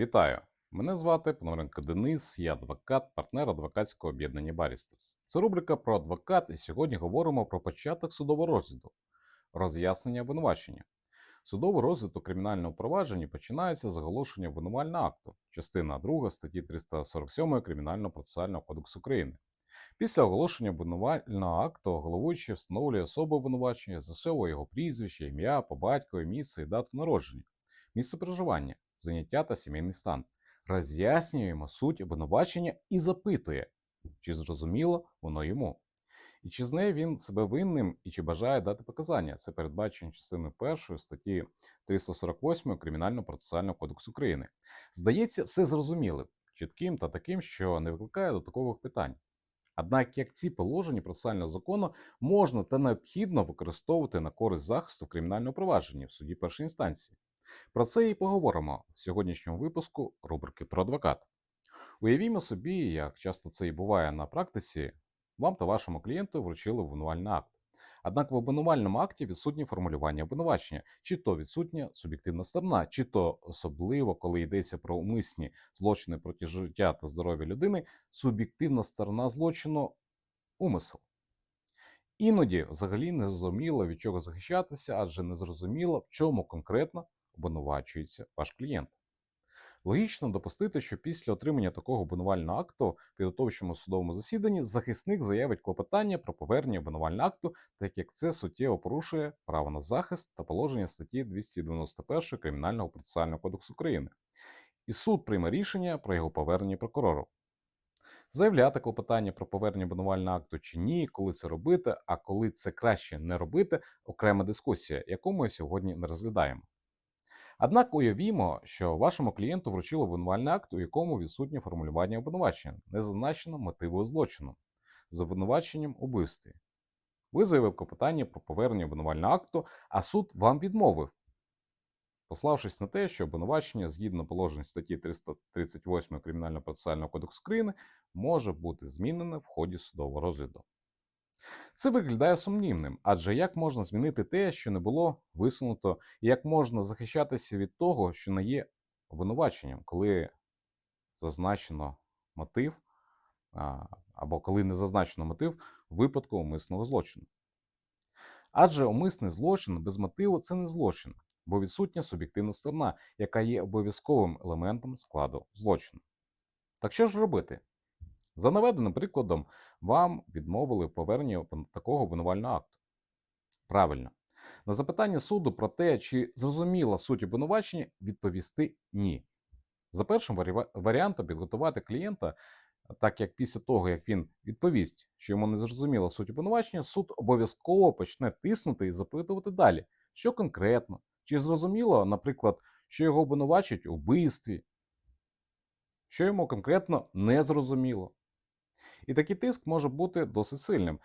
Вітаю! Мене звати Пономаренко Денис, я адвокат, партнер адвокатського об'єднання Барістас. Це рубрика про адвокат, і сьогодні говоримо про початок судового розгляду, роз'яснення обвинувачення. Судовий розгляд у кримінальному провадженні починається з оголошення обвинувального акту, частина 2 статті 347 Кримінального процесуального кодексу України. Після оголошення обвинувального акту головуючий встановлює особу обвинувачення, засовує його прізвище, ім'я, по батькові, місце і дату народження, місце проживання, заняття та сімейний стан. Роз'яснюємо суть обвинувачення і запитує, чи зрозуміло воно йому. І чи знає він себе винним і чи бажає дати показання. Це передбачено частиною 1 статті 348 Кримінального процесуального кодексу України. Здається, все зрозумілим, чітким та таким, що не викликає додаткових питань. Однак, як ці положення процесуального закону можна та необхідно використовувати на користь захисту в кримінальному провадженні в суді першої інстанції. Про це і поговоримо в сьогоднішньому випуску рубрики про адвокат. Уявімо собі, як часто це і буває на практиці, вам та вашому клієнту вручили обвинувальний акт. Однак в обвинувальному акті відсутні формулювання обвинувачення, чи то відсутня суб'єктивна сторона, чи то особливо, коли йдеться про умисні злочини проти життя та здоров'я людини, суб'єктивна сторона злочину умисел. Іноді взагалі не зрозуміло, від чого захищатися, адже не зрозуміло, в чому конкретно обвинувачується ваш клієнт. Логічно допустити, що після отримання такого обвинувального акту в підготовчому судовому засіданні захисник заявить клопотання про повернення обвинувального акту, так як це суттєво порушує право на захист та положення статті 291 Кримінального процесуального кодексу України. І суд прийме рішення про його повернення прокурору. Заявляти клопотання про повернення обвинувального акту чи ні, коли це робити, а коли це краще не робити окрема дискусія, яку ми сьогодні не розглядаємо. Однак уявімо, що вашому клієнту вручили обвинувальний акт, у якому відсутнє формулювання обвинувачення, не зазначено мотиву злочину з обвинуваченням у вбивстві. Ви заявили клопотання про повернення обвинувального акту, а суд вам відмовив, пославшись на те, що обвинувачення згідно положень статті 338 Кримінального процесуального кодексу України може бути змінене в ході судового розгляду. Це виглядає сумнівним, адже як можна змінити те, що не було висунуто, і як можна захищатися від того, що не є обвинуваченням, коли зазначено мотив, або коли не зазначено мотив випадку умисного злочину. Адже умисний злочин без мотиву це не злочин, бо відсутня суб'єктивна сторона, яка є обов'язковим елементом складу злочину. Так що ж робити? За наведеним прикладом, вам відмовили в поверненні такого обвинувального акту. Правильно. На запитання суду про те, чи зрозуміла суть обвинувачення, відповісти ні. За першим варіантом підготувати клієнта, так як після того, як він відповість, що йому не зрозуміла суть обвинувачення, суд обов'язково почне тиснути і запитувати далі, що конкретно, чи зрозуміло, наприклад, що його обвинувачують у вбивстві, що йому конкретно не зрозуміло. І такий тиск може бути досить сильним,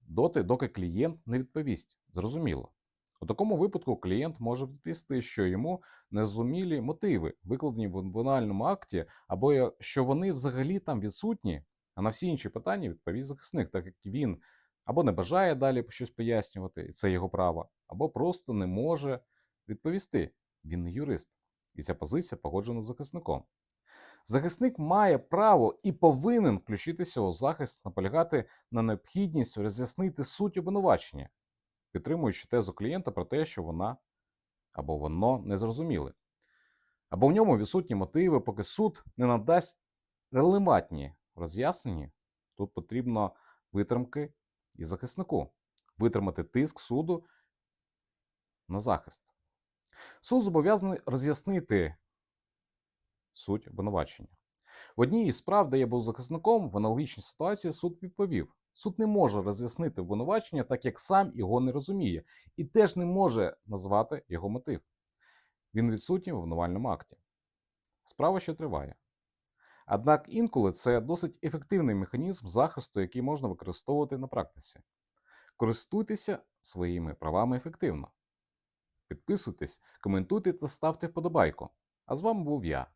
доти, доки клієнт не відповість. Зрозуміло. У такому випадку клієнт може відповісти, що йому незрозумілі мотиви, викладені в обвинувальному акті, або що вони взагалі там відсутні, а на всі інші питання відповість захисник, так як він або не бажає далі щось пояснювати, і це його право, або просто не може відповісти. Він не юрист, і ця позиція погоджена з захисником. Захисник має право і повинен включитися у захист, наполягати на необхідність роз'яснити суть обвинувачення, підтримуючи тезу клієнта про те, що вона або воно не зрозуміли, або в ньому відсутні мотиви, поки суд не надасть релевантні роз'яснення. Тут потрібно витримки і захиснику, витримати тиск суду на захист. Суд зобов'язаний роз'яснити суть обвинувачення. В одній із справ, де я був захисником, в аналогічній ситуації суд відповів: суд не може роз'яснити обвинувачення, так як сам його не розуміє, і теж не може назвати його мотив. Він відсутній в обвинувальному акті. Справа ще триває. Однак інколи це досить ефективний механізм захисту, який можна використовувати на практиці. Користуйтеся своїми правами ефективно. Підписуйтесь, коментуйте та ставте вподобайку. А з вами був я,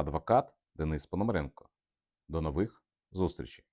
адвокат Денис Пономаренко. До нових зустрічей!